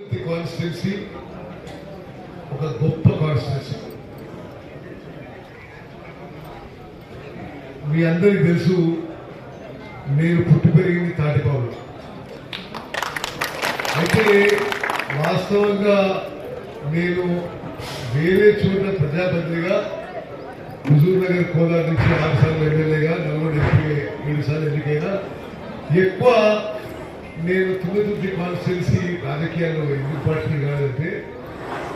Constituency ఒక గొప్ప constituency. మీ అందరికీ తెలుసు నేను పుట్టి పెరిగింది తాటిపావులు అయితే వాస్తవంగా నేను వేరే చోట ప్రజాప్రతినిధిగా హుజూర్ నగర్ కోదాడ నుంచి ఆరు సార్లు ఎమ్మెల్యేగా నల్గొండ ఎంపీ ఏడు సార్లు ఎన్నికైనా ఎక్కువ నేను తుంగతుర్తి కాన్స్టిట్యున్సీ రాజకీయాల్లో ఎందుకు పార్టీ కాదంటే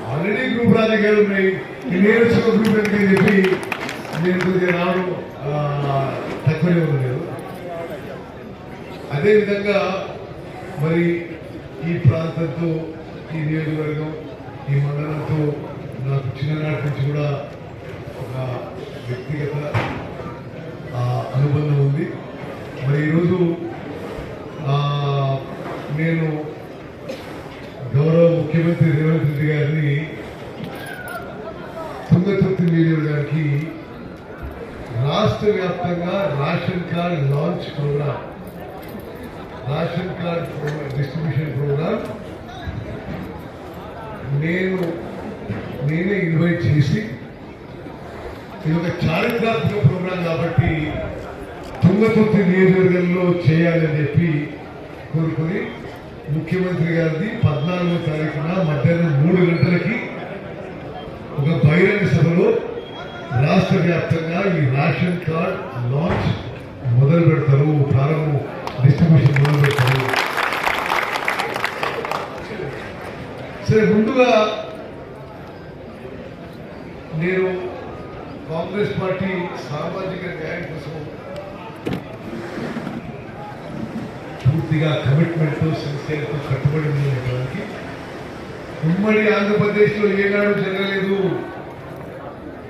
ఆల్రెడీ గ్రూప్ రాజకీయాలు ఉన్నాయి. ఈ నేను వచ్చిన గ్రూప్ ఎందుకని చెప్పి నేను కొద్దిగా రావడం తక్కువనే ఉన్నాను అదేవిధంగా మరి ఈ ప్రాంతంతో ఈ నియోజకవర్గం ఈ మండలంతో నాకు చిన్ననాటి నుంచి కూడా ఒక వ్యక్తిగత అనుబంధం ఉంది. మరి ఈరోజు ఆ, నేను గౌరవ ముఖ్యమంత్రి రేవంత్ రెడ్డి గారిని తుంగతుర్తి నియోజకవర్గానికి రాష్ట్ర వ్యాప్తంగా ration card launch program ration card distribution program నేను నేనే ఇన్వైట్ చేసి ఇది ఒక చారిత్రాత్మక ప్రోగ్రాం కాబట్టి తుంగతుర్తి నియోజకవర్గంలో చేయాలని చెప్పి కోరుకొని ముఖ్యమంత్రి గారిది పద్నాలుగో తారీఖున మధ్యాహ్నం మూడు గంటలకి ఒక బహిరంగ సభలో రాష్ట్ర వ్యాప్తంగా ఈ రేషన్ కార్డ్ లాంచ్ మొదలు పెడతారు ప్రారంభం డిస్ట్రిబ్యూషన్ మొదలు పెడతారు. సరే ముందుగా నేను కాంగ్రెస్ పార్టీ సామాజిక న్యాయం కోసం పూర్తిగా కమిట్మెంట్ సిన్సియర్తో కట్టుబడి ఉండడానికి ఉమ్మడి ఆంధ్రప్రదేశ్లో ఏనాడు జరగలేదు.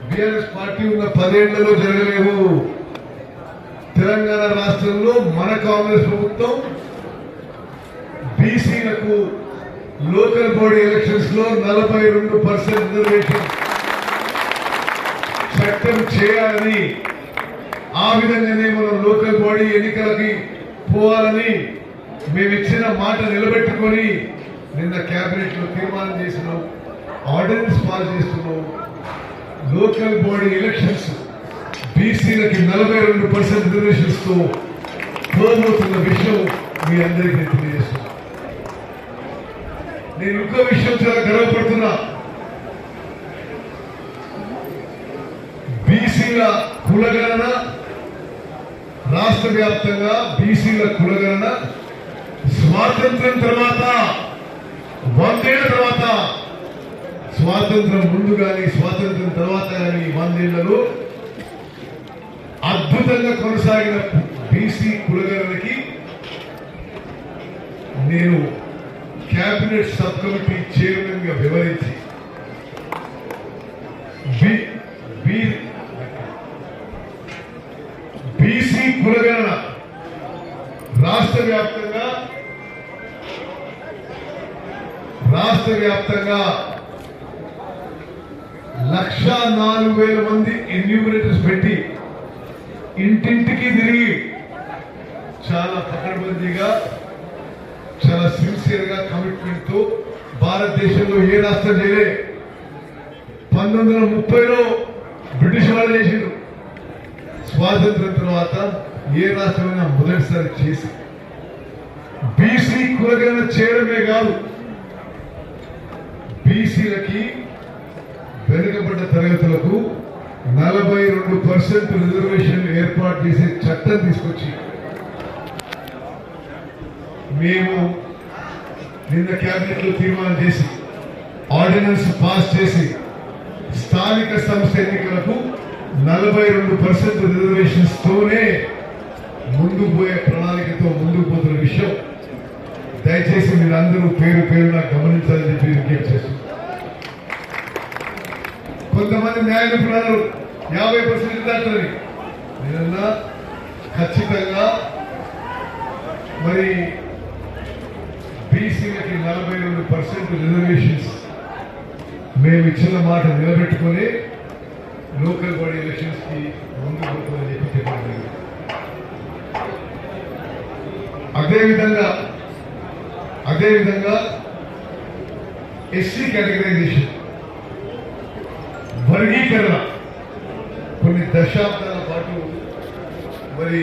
బీఆర్ఎస్ పార్టీ ఉన్న పదేళ్ళలో జరగలేదు. తెలంగాణ రాష్ట్రంలో మన కాంగ్రెస్ ప్రభుత్వం బీసీలకు లోకల్ బాడీ ఎలక్షన్స్లో నలభై రెండు పర్సెంట్ రిజర్వేషన్ చట్టం చేయాలని ఆ విధంగానే మనం లోకల్ బాడీ ఎన్నికలకి పోవాలని మేము ఇచ్చిన మాట నిలబెట్టుకొని నిన్న క్యాబినెట్లో లో తీర్మానం చేసినాం. ఆర్డినెన్స్ పాస్ చేస్తున్నాం. లోకల్ బాడీ ఎలక్షన్స్ బీసీలకి నలభై రెండు పర్సెంట్ రిజర్వేషన్స్తో పోబోతున్న విషయం మీ అందరికీ నేను తెలియజేస్తున్నా. నేను ఇంకో విషయం చాలా గర్వపడుతున్నా. బీసీల కులగణన రాష్ట్ర వ్యాప్తంగా బీసీల కులగణన స్వాతంత్రం తర్వాత వందేళ్ళ తర్వాత స్వాతంత్రం ముందు కానీ స్వాతంత్రం తర్వాత కానీ వందేళ్ళలో అద్భుతంగా కొనసాగిన బీసీ కులగణనకి నేను కేబినెట్ సబ్ కమిటీ చైర్మన్గా వివరించి బి- బి- బీసీ కులగణన రాష్ట్ర వ్యాప్తంగా రాష్ట్ర వ్యాప్తంగా లక్ష నాలుగు వేల మంది ఎన్యూమినేటర్స్ పెట్టి ఇంటింటికి తిరిగి చాలా పకడ్బందీగా చాలా సిన్సియర్గా కమిట్మెంట్తో భారతదేశంలో ఏ రాష్ట్రం చేయలే. పంతొమ్మిది వందల ముప్పైలో బ్రిటిష్ వాళ్ళు చేసిండ్రు. స్వాతంత్రం తర్వాత ఏ రాష్ట్రమైనా మొదటిసారి చేసి బీసీ కులగణన చేయడమే కాదు. బీసీలకి వెనుకబడ్డ తరగతులకు నలభై రెండు పర్సెంట్ రిజర్వేషన్ ఏర్పాటు చేసే చట్టం తీసుకొచ్చి మేము నిన్న క్యాబినెట్లో తీర్మానం చేసి ఆర్డినెన్స్ పాస్ చేసి స్థానిక సంస్థ ఎన్నికలకు నలభై రెండు పర్సెంట్ రిజర్వేషన్స్ తోనే ముందుకు పోయే ప్రణాళికతో ముందుకు పోతున్న విషయం దయచేసి మీరందరూ పేరు పేరున గమనించాలని చెప్పి విజ్ఞప్తి చేస్తున్నారు కొంతమంది న్యాయ నిపుణులు యాభై పర్సెంట్ దాటని నేనన్నా ఖచ్చితంగా మరి బీసీలకి నలభై రెండు పర్సెంట్ రిజర్వేషన్స్ మేము ఇచ్చిన మాట నిలబెట్టుకొని లోకల్ బాడీ ఎలక్షన్స్కి ముందుకు పోతుందని చెప్పి చెప్పడం జరిగింది. అదేవిధంగా అదేవిధంగా ఎస్సీ కేటగరైజేషన్ వర్గీకరణ. కొన్ని దశాబ్దాల పాటు మరి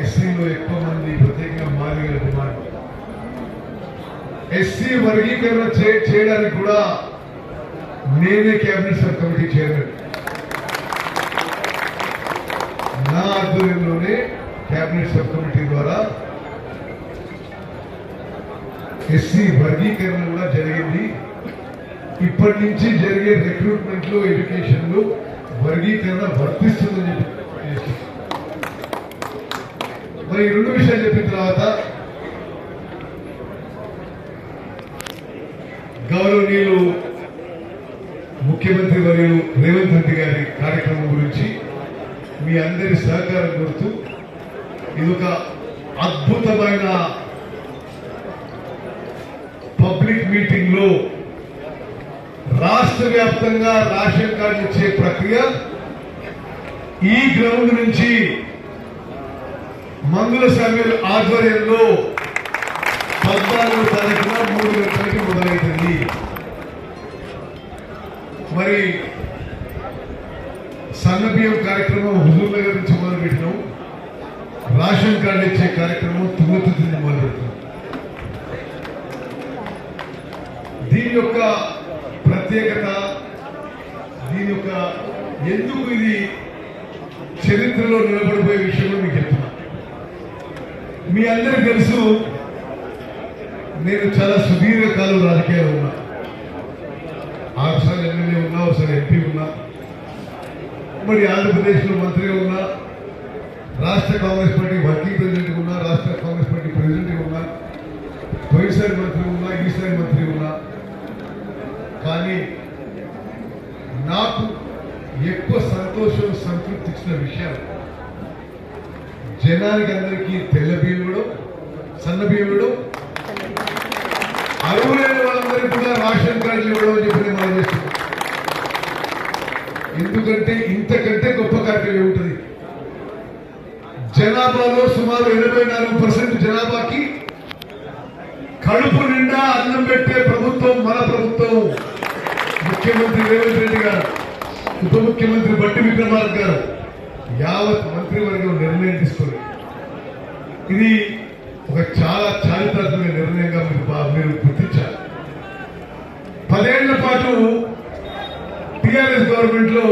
ఎస్సీలో ఎక్కువ మంది ప్రత్యేకంగా మాదిగల మాట ఎస్సీ వర్గీకరణ చేయడానికి కూడా నేనే కేబినెట్ సబ్ కమిటీ చైర్మన్ నా ఆధ్వర్యంలోనే కేబినెట్ సబ్ కమిటీ ద్వారా ఎస్సీ వర్గీకరణ కూడా జరిగింది. ఇప్పటి నుంచి జరిగే రిక్రూట్మెంట్లో ఎడ్యుకేషన్లో వర్గీకరణ వర్తిస్తుందని చెప్పి మరి రెండు విషయాలు చెప్పిన తర్వాత గౌరవనీయులు ముఖ్యమంత్రి మరియు రేవంత్ రెడ్డి గారి కార్యక్రమం గురించి మీ అందరి సహకారం కోరుతూ ఇది ఒక అద్భుతమైన పబ్లిక్ మీటింగ్లో రాష్ట్ర వ్యాప్తంగా రేషన్ కార్డు ఇచ్చే ప్రక్రియ ఈ గ్రౌండ్ నుంచి మందుల సమీర్ ఆధ్వర్యంలో పద్నాలుగు తారీఖున మూడు గంటలకి మొదలవుతుంది మరి సన్నబియ్యం కార్యక్రమం హుజూర్ నగర్ నుంచి మొదలుపెట్టినాం. రేషన్ కార్డు ఇచ్చే కార్యక్రమం తుంగతుర్తి మొదలు దీని యొక్క ప్రత్యేకత దీని యొక్క ఎందుకు ఇది చరిత్రలో నిలబడిపోయే విషయం మీకు చెప్తున్నా. మీ అందరికి తెలుసు నేను చాలా సుదీర్ఘకాలం రాజకీయాలు ఉన్నా. ఆరుసార్లు ఎమ్మెల్యే ఉన్నా ఒకసారి ఎంపీ ఉన్నా. మరి ఆంధ్రప్రదేశ్లో మంత్రిగా ఉన్నా. రాష్ట్ర కాంగ్రెస్ పార్టీ వర్కింగ్ ప్రెసిడెంట్ ఉన్నా రాష్ట్ర కాంగ్రెస్ పార్టీ ప్రెసిడెంట్ ఉన్నా పోయినసారి మంత్రి ఉన్నా ఈసారి మంత్రి ఉన్నా కానీ నాకు ఎక్కువ సంతోషం సంతృప్తి విషయం. జనానికి అందరికీ తెల్ల భీముడు సన్న భీముడు అరువులైన వాళ్ళందరికీ కూడా రేషన్ కార్డులు ఇవ్వడం అని చెప్పి మనం చేస్తున్నాం. ఎందుకంటే ఇంతకంటే గొప్ప కార్యక్రమం ఉంటుంది జనాభాలో సుమారు ఎనభై నాలుగు పర్సెంట్ జనాభాకి కడుపు నిండా అన్నం పెట్టే ప్రభుత్వం మన ప్రభుత్వం. ముఖ్యమంత్రి రేవంత్ రెడ్డి గారు ఉప ముఖ్యమంత్రి బట్టి విక్రమార్క గారు. యావత్ మంత్రివర్గం నిర్ణయం తీసుకుని ఇది ఒక చాలా చారిత్రాత్మక నిర్ణయంగా మీరు మీరు గుర్తించాలి. పదేళ్ళ పాటు టిఆర్ఎస్ గవర్నమెంట్లో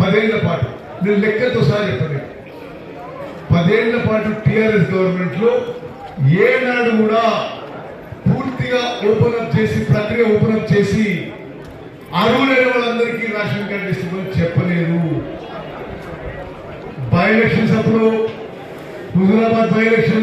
పదేళ్ళ పాటు నేను లెక్కతో సహా చెప్పండి పదేళ్ళ పాటు టిఆర్ఎస్ గవర్నమెంట్లో ఏనాడు కూడా పూర్తిగా ఓపెన్ అప్ చేసి ప్రక్రియ ఓపెన్ అప్ చేసి అరువులైన వాళ్ళందరికీ రేషన్ కార్డు ఇస్తామని చెప్పలేదు. బై ఎలక్షన్స్ అప్పుడు హుజూరాబాద్ బై ఎలక్షన్